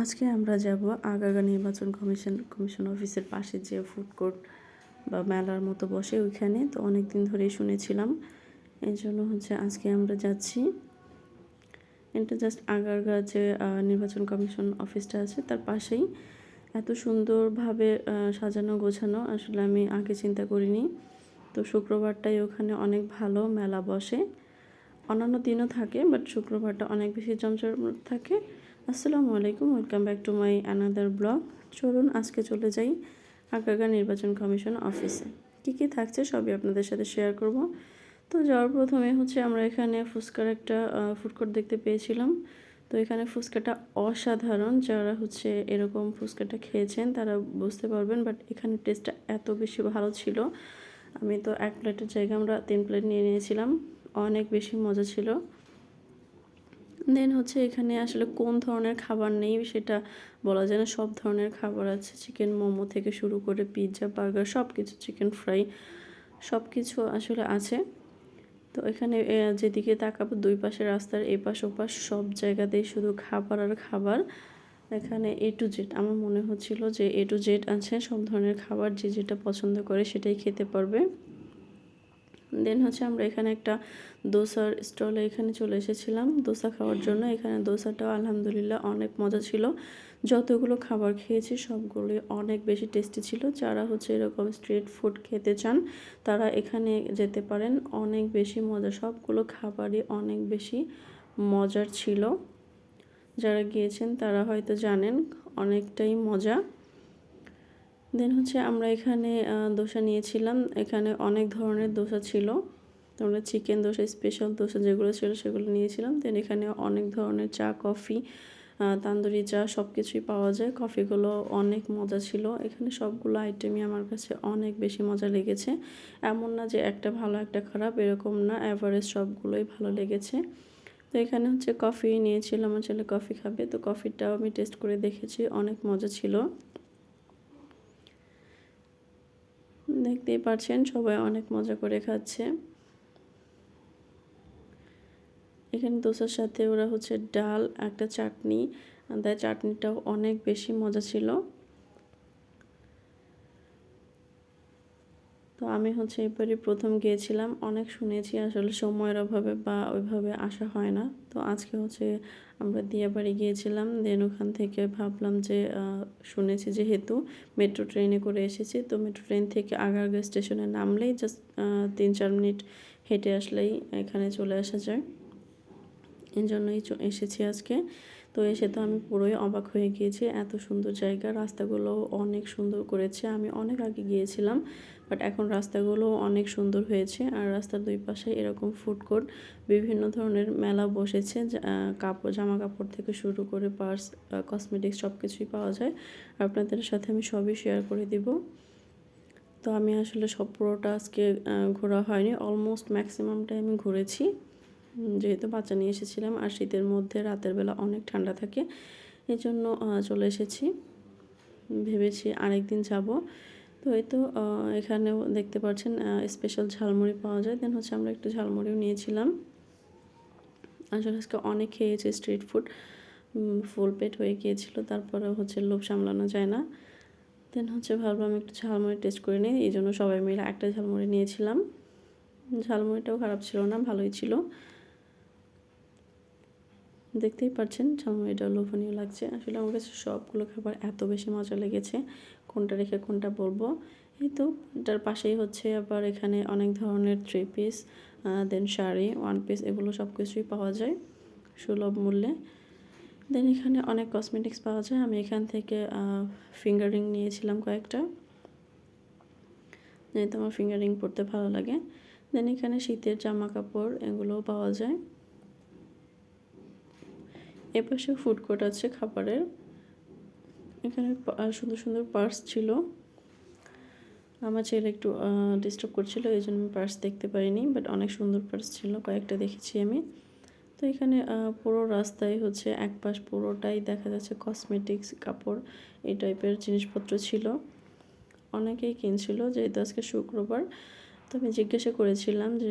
আজকে আমরা যাব আগারগা নির্বাচন কমিশন কমিশন অফিসের পাশে যে ফুড কোর্ট বা মেলার মতো বসে ওইখানে। তো অনেক দিন ধরেই শুনেছিলাম। এই জন্য হচ্ছে আজকে আমরা যাচ্ছি। এটা জাস্ট আগারগা যে নির্বাচন কমিশন অফিসটা আছে, তার পাশেই। এত সুন্দরভাবে সাজানো গোছানো, আসলে আমি আগে চিন্তা করিনি। তো শুক্রবারটাই ওখানে অনেক ভালো মেলা বসে। অন্যান্য দিনও থাকে বাট শুক্রবারটা অনেক বেশি জমজমাট থাকে। আসসালামু আলাইকুম, welcome back to my another blog. চলুন আজকে চলে যাই আগারগা নির্বাচন কমিশন অফিসে। কী কী থাকছে সবই আপনাদের সাথে শেয়ার করব। তো যাওয়ার প্রথমে হচ্ছে আমরা এখানে ফুচকার একটা ফুড কোর্ট দেখতে পেয়েছিলাম। তো এখানে ফুচকাটা অসাধারণ, যারা হচ্ছে এরকম ফুচকাটা খেয়েছেন তারা বুঝতে পারবেন বাট এখানে টেস্টটা এত বেশি ভালো ছিল। আমি তো এক প্লেটের জায়গায় আমরা তিন প্লেট নিয়ে নিয়েছিলাম, অনেক বেশি মজা ছিল। দেন হচ্ছে এখানে আসলে কোন ধরনের খাবার নেই সেটা বলা যায় না। সব ধরনের খাবার আছে। চিকেন মোমো থেকে শুরু করে পিৎজা বার্গার সব কিছু চিকেন ফ্রাই সব কিছু আসলে আছে। তো এখানে যেদিকে তাকাবো, দুই পাশে রাস্তার এই পাশ ওপাশ, সব জায়গাতেই শুধু খাবার আর খাবার। এখানে এ টু জেড আমার মনে হচ্ছিল যে এ টু জেড আছে। সব ধরনের খাবার যে যেটা পছন্দ করে সেটাই খেতে পারবে। দেন হচ্ছে আমরা এখানে একটা দোসার স্টলে এখানে চলে এসেছিলাম। দোসা খাওয়ার জন্য এখানে দোসাটাও আলহামদুলিল্লাহ অনেক মজা ছিল। যতগুলো খাবার খেয়েছি সবগুলোই অনেক বেশি টেস্টি ছিল। যারা হচ্ছে এরকম স্ট্রিট ফুড খেতে চান, তারা এখানে যেতে পারেন। অনেক বেশি মজা, সবগুলো খাবারই অনেক বেশি মজার ছিল। যারা গিয়েছেন তারা হয়তো জানেন, অনেকটাই মজা। দেন হচ্ছে আমরা এখানে দোসা নিয়েছিলাম। এখানে অনেক ধরনের দোসা ছিল। তো আমরা চিকেন দোসা স্পেশাল দোসা যেগুলো ছিল সেগুলো নিয়েছিলাম। দেন এখানে অনেক ধরনের চা কফি তান্দুরি চা সব কিছুই পাওয়া যায়। কফিগুলো অনেক মজা ছিল। এখানে সবগুলো আইটেমই আমার কাছে অনেক বেশি মজা লেগেছে। এমন না যে একটা ভালো, একটা খারাপ এরকম না। অ্যাভারেজ সবগুলোই ভালো লেগেছে। তো এখানে হচ্ছে কফি নিয়েছিলাম। আমার ছেলে কফি খাবে। তো কফিটাও আমি টেস্ট করে দেখেছি। অনেক মজা ছিল। দেখতেই পাচ্ছেন সবাই অনেক মজা করে খাচ্ছে। এখানে দোসার সাথে ওরা হচ্ছে ডাল, একটা চাটনি। তাই চাটনিটাও অনেক বেশি মজা ছিল। তো আমি হচ্ছে এবারে প্রথম গিয়েছিলাম। অনেক শুনেছি আসলে সময়ের অভাবে বা ওইভাবে আসা হয় না। তো আজকে হচ্ছে আমরা দিয়াবাড়ি গিয়েছিলাম। দেন ওখান থেকে ভাবলাম যে শুনেছি যেহেতু মেট্রো ট্রেনে করে এসেছি। তো মেট্রো ট্রেন থেকে আগারগা স্টেশনে নামলেই জাস্ট তিন চার মিনিট হেঁটে আসলেই এখানে চলে আসা যায়। এই জন্যই এসেছি আজকে। তো এসে তো আমি পুরোই অবাক হয়ে গিয়েছি, এত সুন্দর জায়গা রাস্তাগুলো অনেক সুন্দর করেছে। আমি অনেক আগে গিয়েছিলাম বাট এখন রাস্তাগুলো অনেক সুন্দর হয়েছে আর রাস্তার দুই পাশে এরকম ফুড কোর্ট বিভিন্ন ধরনের মেলা বসেছে কাপড় জামা কাপড় থেকে শুরু করে পার্স কসমেটিক্স সব কিছুই পাওয়া যায়। আপনাদের সাথে আমি সবই শেয়ার করে দিব। তো আমি আসলে সব পুরোটা আজকে ঘোরা হয়নি অলমোস্ট ম্যাক্সিমামটাই আমি ঘুরেছি। যেহেতু বাচ্চা নিয়ে এসেছিলাম আর শীতের মধ্যে রাতের বেলা অনেক ঠান্ডা থাকে এই জন্য চলে এসেছি। ভেবেছি আরেকদিন যাব। তো এই তো এখানেও দেখতে পাচ্ছেন স্পেশাল ঝালমুড়ি পাওয়া যায়। দেন হচ্ছে আমরা একটু ঝালমুড়িও নিয়েছিলাম। আসলে আজকে অনেক খেয়েছি স্ট্রিট ফুড ফুল পেট হয়ে গিয়েছিল, তারপরে হচ্ছে লোভ সামলানো যায় না। দেন হচ্ছে ভাবলাম একটু ঝালমুড়ি টেস্ট করে নিই, এই জন্য সবাই মিলে একটা ঝালমুড়ি নিয়েছিলাম। ঝালমুড়িটাও খারাপ ছিল না, ভালোই ছিল। দেখতেই পাচ্ছেন ঝালমুড়িটা লোভনীয় লাগছে। আসলে আমার কাছে সবগুলো খাবার এত বেশি মজা লেগেছে। কোনটা রেখে কোনটা বলব? এই তো, এটার পাশেই হচ্ছে আবার এখানে অনেক ধরনের three piece then sari one piece এগুলো সব কিছুই পাওয়া যায় সুলভ মূল্যে। দেন এখানে অনেক কসমেটিক্স পাওয়া যায়। আমি এখান থেকে ফিঙ্গারিং নিয়েছিলাম কয়েকটা। যেহেতু আমার ফিঙ্গারিং পরতে ভালো লাগে। দেন এখানে শীতের জামা কাপড় এগুলোও পাওয়া যায়। এপাশে ফুড কোর্ট আছে খাবারের। এখানে সুন্দর সুন্দর পার্স ছিল। আমার ছেলে একটু ডিস্টার্ব করছিল এই জন্য আমি পার্স দেখতে পারিনি বাট অনেক সুন্দর পার্স ছিল, কয়েকটা দেখেছি আমি। তো এখানে পুরো রাস্তায় হচ্ছে এক পাশ পুরোটাই দেখা যাচ্ছে কসমেটিক্স কাপড়, এই টাইপের জিনিসপত্র ছিল। অনেকেই কিনছিল, যেহেতু আজকে শুক্রবার তো আমি জিজ্ঞাসা করেছিলাম যে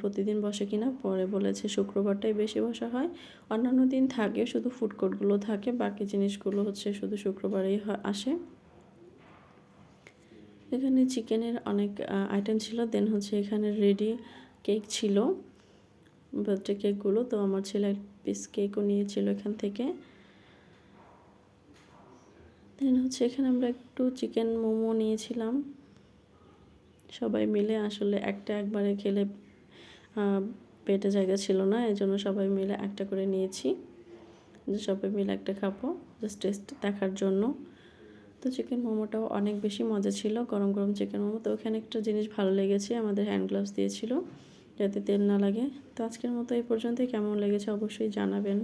প্রতিদিন বসে কিনা? পরে বলেছে শুক্রবারটাই বেশি বসা হয়। অন্যান্য দিন থাকে, শুধু ফুড কোর্টগুলো থাকে, বাকি জিনিসগুলো হচ্ছে শুধু শুক্রবারেই আসে। এখানে চিকেনের অনেক আইটেম ছিল দেন হচ্ছে এখানে রেডি কেক ছিল বার্থডে কেকগুলো তো আমার ছেলে এক পিস কেকও নিয়েছিল এখান থেকে। দেন হচ্ছে এখানে আমরা একটু চিকেন মোমো নিয়েছিলাম। সবাই মিলে আসলে একটা একবারে খেলে পেটে জায়গা ছিল না এই জন্য সবাই মিলে একটা করে নিয়েছি। যে সবাই মিলে একটা খাব জাস্ট টেস্ট দেখার জন্য। তো চিকেন মোমোটাও অনেক বেশি মজা ছিল, গরম গরম চিকেন মোমো। তো ওখানে একটা জিনিস ভালো লেগেছে, আমাদের হ্যান্ড গ্লাভস দিয়েছিল, যাতে তেল না লাগে। তো আজকের মতো এই পর্যন্তই, কেমন লেগেছে অবশ্যই জানাবেন।